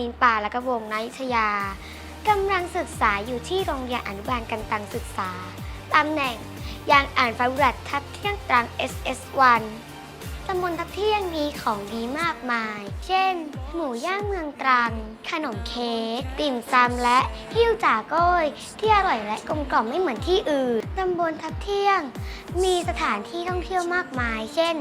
นินปาและกระวงนายุทยากำลังศึกษาอยู่ที่โรงเรียนอนุบาลกันตังศึกษา ตำแหน่งยางอ่านฟ้าบุรัดทับเที่ยงตรัง SS1 ตำบลทับเที่ยงมีของดีมากมาย เช่น หมูย่างเมืองตรัง ขนมเค้ก ติ่มซำและหิ้วจ่าโก้อย ที่อร่อยและกลมกล่อมไม่เหมือนที่อื่น ตำบลทับเที่ยง มีสถานที่ท่องเที่ยวมากมาย เช่น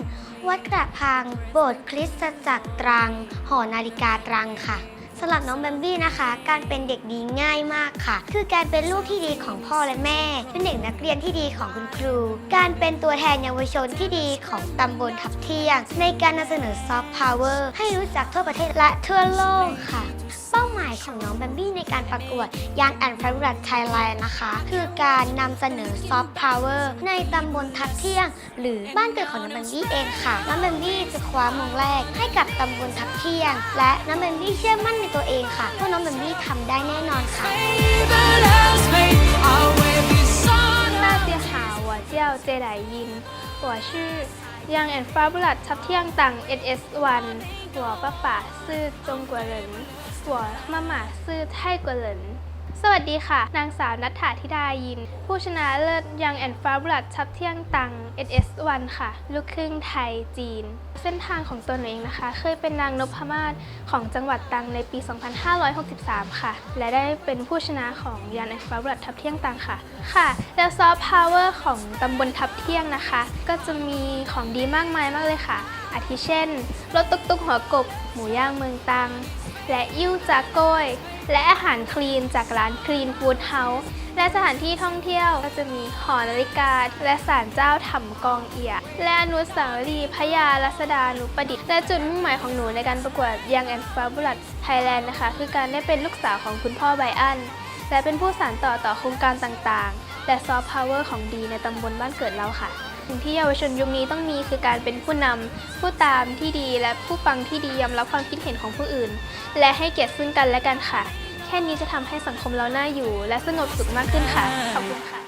วัดกระพัง โบสถ์คริสตจักรตรัง หอนาฬิกาตรังค่ะ สำหรับน้องแบมบี้นะคะ การเป็นเด็กดีง่ายมากค่ะ คือการเป็นลูกที่ดีของพ่อและแม่ เป็นเด็กนักเรียนที่ดีของคุณครู การเป็นตัวแทนเยาวชนที่ดีของตำบลทับเที่ยง ในการนำเสนอซอฟต์พาวเวอร์ให้รู้จักทั่วประเทศและทั่วโลกค่ะ เป้าหมายของน้องแบมบี้ในการประกวดยางแอนฟรัตไทยแลนด์นะคะ คือการนำเสนอซอฟต์พาวเวอร์ในตำบลทับเที่ยง หรือบ้านเกิดของน้องแบมบี้เองค่ะ น้องแบมบี้จะคว้ามงแรกให้กับตำบลทับเที่ยง และน้องแบมบี้เชื่อมั่นในตัวเองค่ะว่าน้องแบมบี้ทำได้แน่นอนค่ะ 大家好，我叫 เจไดยิน我是 Young and Fabulous ทับเที่ยงตัง SS1 我爸爸是中国人我妈妈是泰国人 สวัสดีค่ะ นางสาวนัทธาธิดายิน ผู้ชนะเลิศ Young and Fabulous ทับเที่ยงตัง SS1 ค่ะ ลูกครึ่งไทยจีน เส้นทางของตัวหนูเองนะคะ เคยเป็นนางนพมาศของจังหวัดตังในปี 2563 ค่ะ และได้เป็นผู้ชนะของยานแอนฟ้าบลัดทับเที่ยงตังค่ะ ค่ะ แล้วซอฟต์พาวเวอร์ของตำบลทับเที่ยงนะคะ ก็จะมีของดีมากมายมากเลยค่ะ อาทิเช่น รถตุกตุกหัวกบ หมูย่างเมืองตัง และยิ้วจากโก้ย และอาหารคลีนจากร้านคลีนฟู้ดเฮาส์และสถานที่ท่องเที่ยวก็จะมีหอนาฬิกา และศาลเจ้าถ่ำกองเอีย และอนุสาวรีย์พระยารัศดานุประดิษฐ์และจุดมุ่งหมายของหนูในการประกวดยังแอนฟาบุลัดไทยแลนด์นะคะ คือการได้เป็นลูกสาวของคุณพ่อไบอันและเป็นผู้สานต่อต่อโครงการต่างๆ และซอฟต์พาวเวอร์ของดีในตำบลบ้านเกิดเราค่ะ สิ่งที่เยาวชนยุคนี้ต้องมีคือการเป็นผู้นำผู้ตามที่ดีและผู้ฟังที่ดียอมรับความคิดเห็นของผู้อื่น และให้เกียรติซึ่งกันและกันค่ะ แค่นี้จะทำให้สังคมเราน่าอยู่ และสงบสุขมากขึ้นค่ะขอบคุณค่ะ